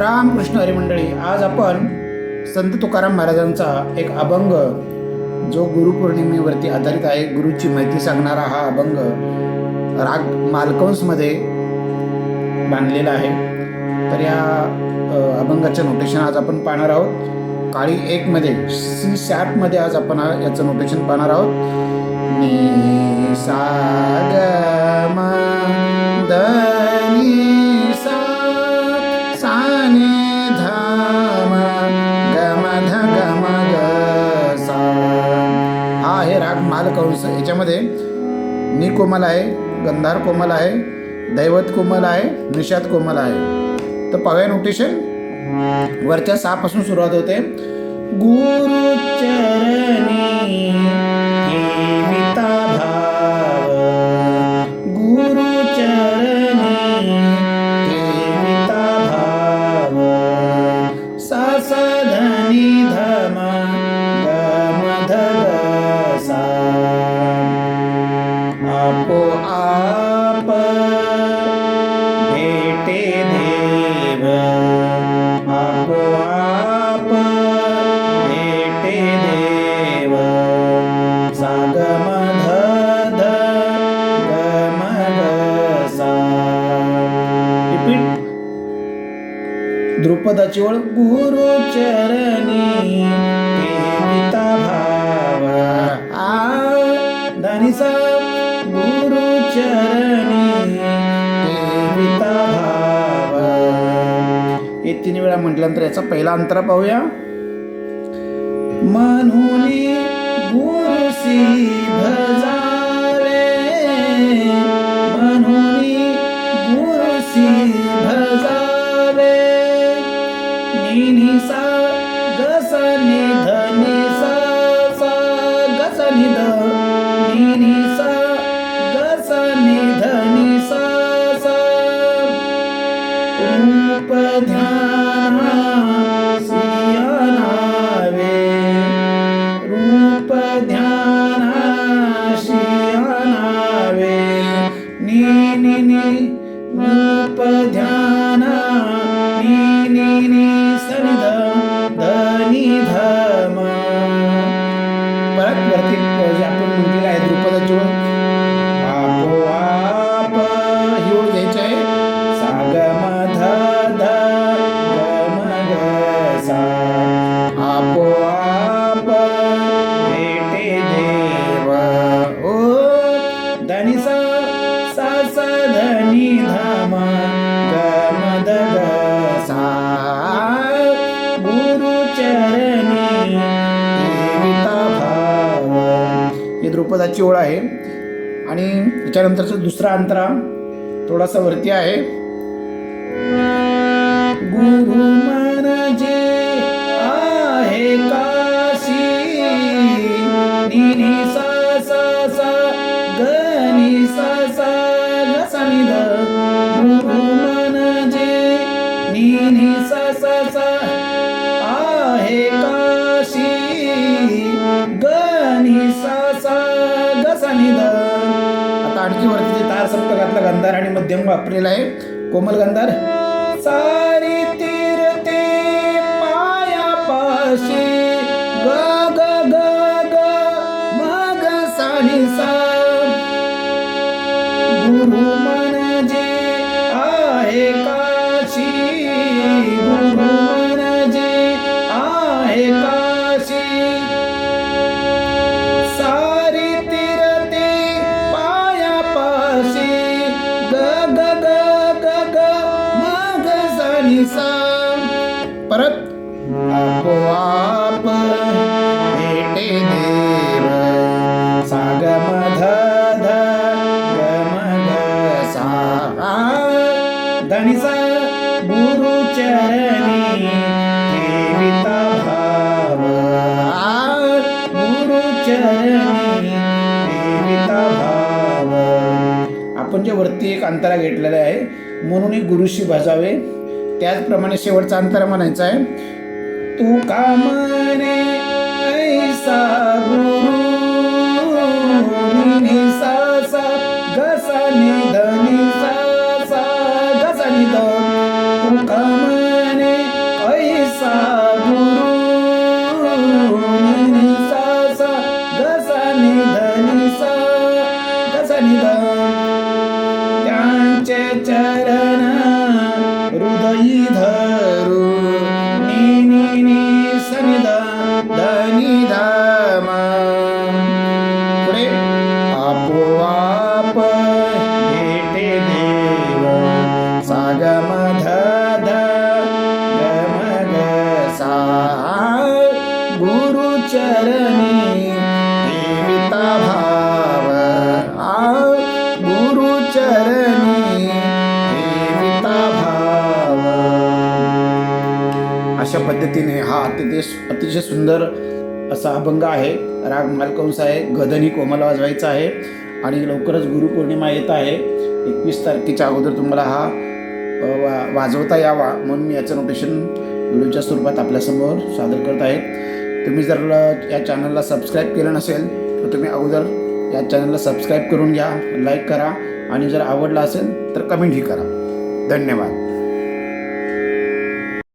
रामकृष्ण कृष्ण हरिमंडळी आज आपण संत तुकाराम महाराजांचा एक अभंग जो गुरुपौर्णिमेवरती आधारित आहे गुरुची माहिती सांगणारा हा अभंग राग मालकंसमध्ये बांधलेला आहे. तर या अभंगाचं नोटेशन आज आपण पाहणार आहोत. काळी एकमध्ये सी सॅपमध्ये आज आपण याचं नोटेशन पाहणार आहोत. नि सा लाल राग याच्यामध्ये नी कोमल आहे गंधार कोमल आहे दैवत कोमल आहे निषाद कोमल आहे. तर पाहूया नोटेशन वरच्या सहापासून सुरुवात होते. गुरु आपो आप भेटे देव आपो आप भेटे देव सागम ध ध गम ग सा रिपीट द्रुपदाची ओळ गुरु चरणी हे तीन वेळा म्हटल्यानंतर याचा पहिला अंतरा पाहूया. म्हणून गुरुसी ही द्रुपदाची ओळ आहे. आणि त्याच्यानंतरचा दुसरा अंतरा थोडासा वरती आहे. गुरु म्हणजे आहे काशी. निनी सा सा सा ग सा सा ग गुरु निनी सा सा सा आहे काशी. ग सा सा आता आणखी वरती ते तार सप्तकातला गंधार आणि मध्यम वापरलेला आहे. कोमल गंधार. सारी तीरते पाया पाशी ग ग ग ग मग सानी सा गुरु पाप भेटे देव सा म ध ध सा गुरु चरणी ठेविता भाव गुरु चरणी ठेविता भाव आपण जे वरती एक अंतरा घेतलेला आहे म्हणून एक गुरुशी भजावे. त्याचप्रमाणे शेवटचा अंतरा म्हणायचा आहे. तू का म्हणे ऐसा गुरु? गुरुचरणी ठेविता भाव गुरुचरणी ठेविता भाव अशा पद्धतीने हा अतिशय अतिशय सुंदर असा अभंग आहे. राग मालकंस आहे. गदनी कोमल वाजवायचा आहे. आणि लवकरच गुरुपौर्णिमा येत आहे. एकवीस तारखेच्या अगोदर तुम्हाला हा वा वाजवता यावा म्हणून मी याचं नोटेशन व्हिडिओच्या स्वरूपात आपल्यासमोर सादर करत आहे. तुम्ही जर या चॅनलला सबस्क्राईब केलं नसेल तर तुम्ही अगोदर या चॅनलला सबस्क्राईब करून घ्या लाईक करा आणि जर आवडला असेल तर कमेंटही करा. धन्यवाद.